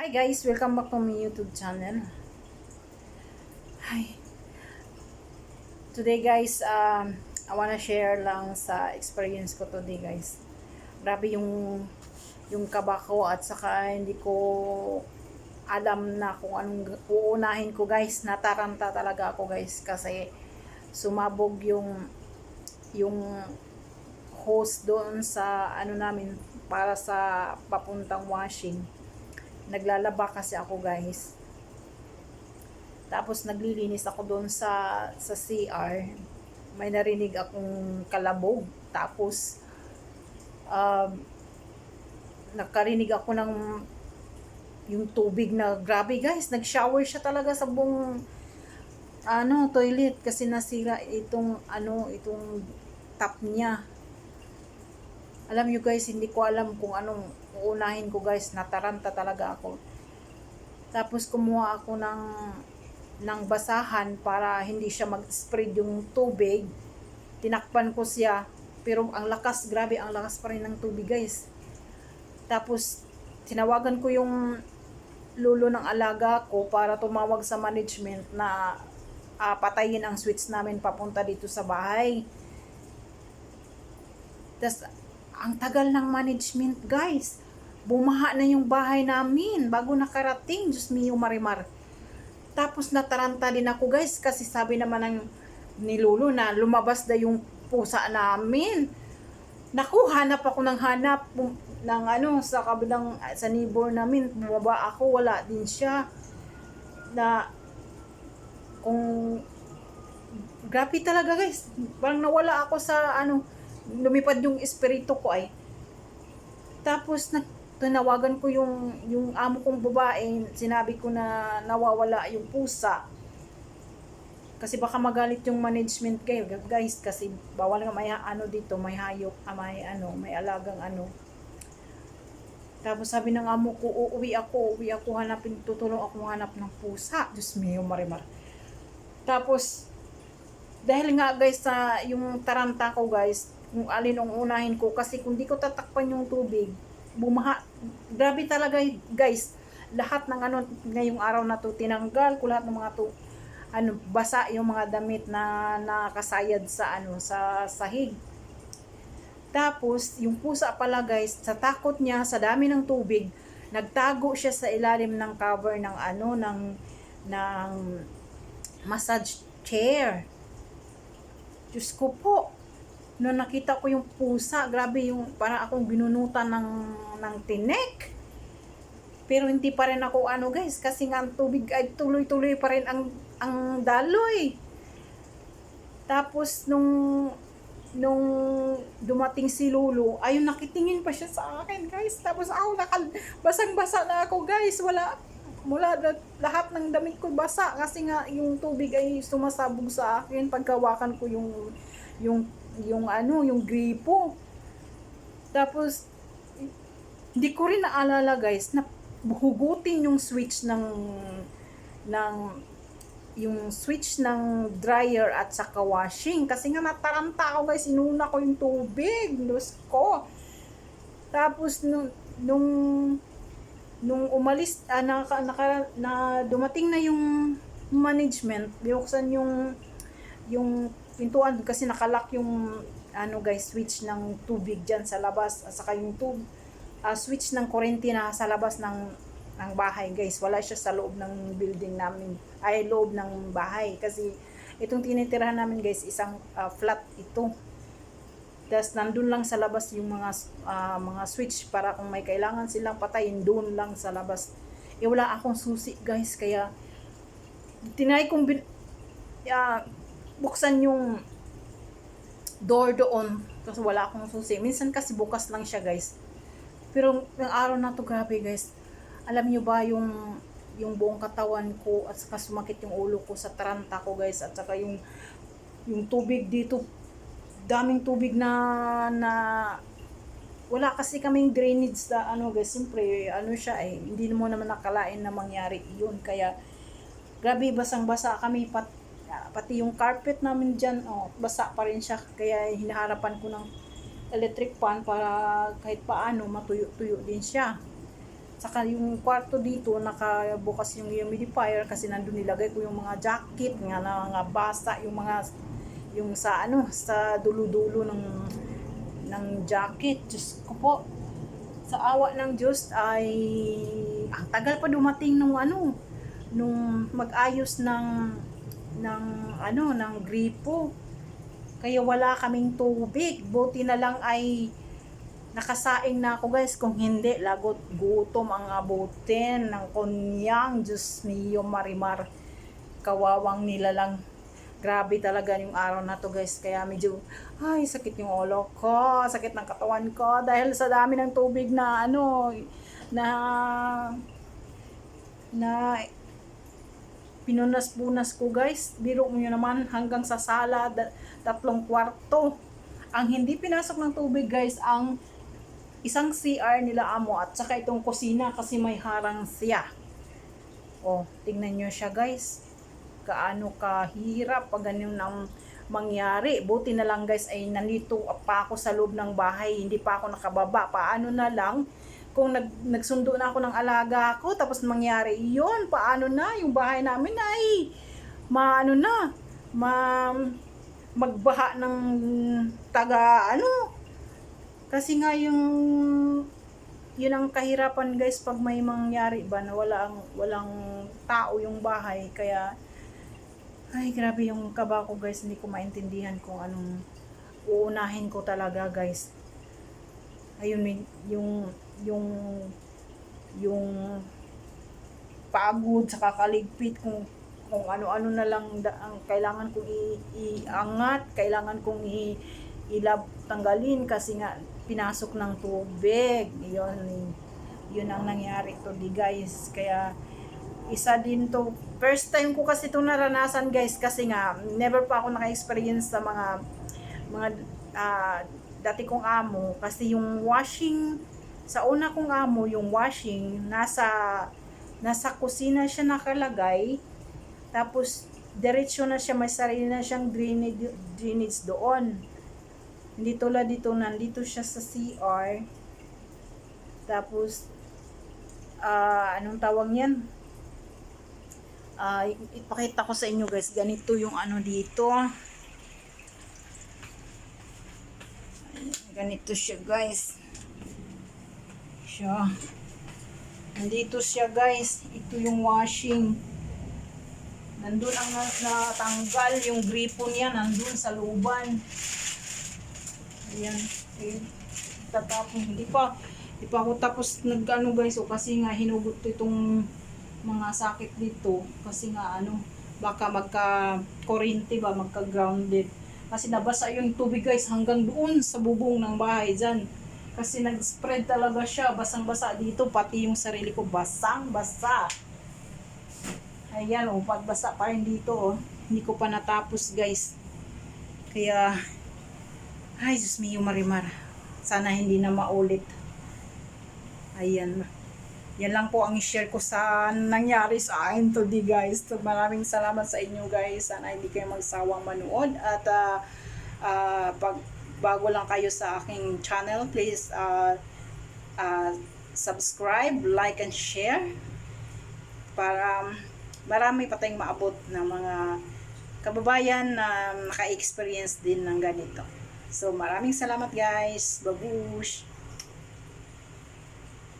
Hi guys, welcome back to my YouTube channel. Hi. Today guys, um, I wanna share lang sa experience ko today guys. Grabe yung yung kaba ko at saka hindi ko alam na kung anong uunahin ko guys. Nataranta talaga ako guys kasi sumabog yung yung host doon sa ano namin para sa papuntang washing naglalaba kasi ako guys. Tapos naglilinis ako doon sa sa CR may narinig akong kalabog. Tapos um, nakarinig ako ng yung tubig na grabe guys. Nag-shower siya talaga sa buong ano toilet kasi nasira itong ano itong tap niya alam nyo guys, hindi ko alam kung anong uunahin ko guys. Nataranta talaga ako. Tapos kumuha ako ng, ng basahan para hindi siya mag-spread yung tubig. Tinakpan ko siya. Pero ang lakas, grabe, ang lakas pa rin ng tubig guys. Tapos tinawagan ko yung lulo ng alaga ko para tumawag sa management na uh, patayin ang switch namin papunta dito sa bahay. Tapos ang tagal ng management, guys. Bumaha na yung bahay namin bago nakarating. Diyos mio, marimar. Tapos nataranta din ako, guys, kasi sabi naman ng ni na lumabas na yung pusa namin. Naku, hanap ako ng hanap ng ano sa kabilang sa neighbor namin. Bumaba ako, wala din siya. Na kung grabe talaga guys. Parang nawala ako sa ano lumipad yung espiritu ko ay. Tapos na tinawagan ko yung yung amo kong babae, sinabi ko na nawawala yung pusa. Kasi baka magalit yung management kayo, guys, kasi bawal nga may ano dito, may hayop, ah, may ano, may alagang ano. Tapos sabi ng amo ko, uuwi ako, uuwi ako, hanapin, tutulong ako hanap ng pusa. Diyos mio, marimar. Tapos, dahil nga guys, sa yung taranta ko guys, kung alin ang unahin ko. Kasi kung di ko tatakpan yung tubig bumaha grabe talaga guys. Lahat ng ano ngayong araw na to tinanggal ko lahat ng mga to ano basa yung mga damit na nakasayad sa ano sa sahig. Tapos yung pusa pala guys sa takot niya sa dami ng tubig nagtago siya sa ilalim ng cover ng ano ng ng massage chair. Diyos ko po nung nakita ko yung pusa, grabe yung para akong binunutan ng ng tinek. Pero hindi pa rin ako ano guys, kasi nga tubig ay tuloy-tuloy pa rin ang ang daloy. Tapos nung nung dumating si Lulu, ayun nakitingin pa siya sa akin guys. Tapos ako nakal basang-basa na ako guys. Wala mula lahat ng damit ko basa kasi nga yung tubig ay sumasabog sa akin pagkawakan ko yung yung yung ano, yung gripo. Tapos, hindi ko rin naalala guys, na hugutin yung switch ng ng yung switch ng dryer at saka washing. Kasi nga nataranta ako guys. Inuna ko yung tubig. Diyos ko. Tapos nung nung nung umalis ah, naka, naka, na dumating na yung management binuksan yung yung pintuan kasi nakalak yung ano guys switch ng tubig diyan sa labas at saka yung tub uh, switch ng kuryente na sa labas ng ng bahay guys. Wala siya sa loob ng building namin. Ay loob ng bahay. Kasi itong tinitirahan namin guys isang uh, flat ito. Tapos nandun lang sa labas yung mga uh, mga switch para kung may kailangan silang patayin doon lang sa labas. Eh wala akong susi guys. Kaya tinay kong bin, uh, buksan yung door doon kasi wala akong susi. Minsan kasi bukas lang siya guys. Pero ng araw na to grabe guys. Alam niyo ba yung yung buong katawan ko at saka sumakit yung ulo ko sa taranta ko guys at saka yung yung tubig dito daming tubig na na wala kasi kaming drainage na ano guys siyempre ano siya eh hindi mo naman nakalain na mangyari yun kaya grabe basang basa kami pat pati yung carpet namin dyan, oh, basa pa rin siya. Kaya hinaharapan ko ng electric fan para kahit paano matuyo-tuyo din siya. Saka yung kwarto dito, nakabukas yung humidifier kasi nandun nilagay ko yung mga jacket, nga na mga basa, yung mga yung sa ano, sa dulo-dulo ng ng jacket. Diyos ko po. Sa awa ng Diyos ay ang tagal pa dumating nung ano, nung mag-ayos ng ng ano, ng gripo. Kaya wala kaming tubig. Buti na lang ay nakasaing na ako guys. Kung hindi, lagot gutom ang abutin ng kunyang. Diyos mio marimar. Kawawang nila lang. Grabe talaga yung araw na to guys. Kaya medyo, ay sakit yung ulo ko. Sakit ng katawan ko. Dahil sa dami ng tubig na ano, na, na pinunas-punas ko guys. Biro mo nyo naman hanggang sa sala, tatlong kwarto. Ang hindi pinasok ng tubig guys, ang isang CR nila amo at saka itong kusina kasi may harang siya. Oh, tingnan nyo siya guys. Kaano kahirap pag ganyan ang mangyari. Buti na lang guys ay nandito pa ako sa loob ng bahay. Hindi pa ako nakababa. Paano na lang kung nag, nagsundo na ako ng alaga ko tapos mangyari yon paano na? Yung bahay namin ay maano na? Ma magbaha ng taga ano? Kasi nga yung yun ang kahirapan guys pag may mangyari ba na walang walang tao yung bahay. Kaya ay grabe yung kaba ko guys. Hindi ko maintindihan kung anong uunahin ko talaga guys. Ayun yung yung yung pagod sa kakaligpit kung kung ano-ano na lang da, ang kailangan kong i- iangat, kailangan kong i, ilab tanggalin kasi nga pinasok ng tubig. Yun, yun ang nangyari to di guys. Kaya isa din to. First time ko kasi itong naranasan guys kasi nga never pa ako naka-experience sa mga mga ah, dati kong amo kasi yung washing sa una kong amo yung washing nasa nasa kusina siya nakalagay. Tapos diretso na siya may sarili na siyang drainage, drainage doon. Hindi tulad dito nandito siya sa CR tapos ah anong tawag niyan? Ah, ipakita ko sa inyo guys ganito yung ano dito. Ganito siya guys siya. Nandito siya guys. Ito yung washing. Nandun ang na- natanggal yung gripo niya nandun sa luban ayan eh, tatapon. Hindi pa hindi pa ako tapos nag ano guys. O kasi nga hinugot itong mga sakit dito. Kasi nga ano baka magka kuryente ba? Magka grounded kasi nabasa yung tubig guys hanggang doon sa bubong ng bahay dyan kasi nag-spread talaga siya basang basa dito pati yung sarili ko basang basa ayan o pagbasa pa rin dito oh. hindi ko pa natapos guys kaya ay Diyos mio marimar sana hindi na maulit ayan yan lang po ang i-share ko sa nangyari sa akin today guys. So, maraming salamat sa inyo guys. Sana hindi kayo magsawang manood. At ah, ah, pag bago lang kayo sa aking channel, please ah, ah, subscribe, like, and share. Para marami pa tayong maabot ng mga kababayan na naka-experience din ng ganito. So maraming salamat guys. Babush!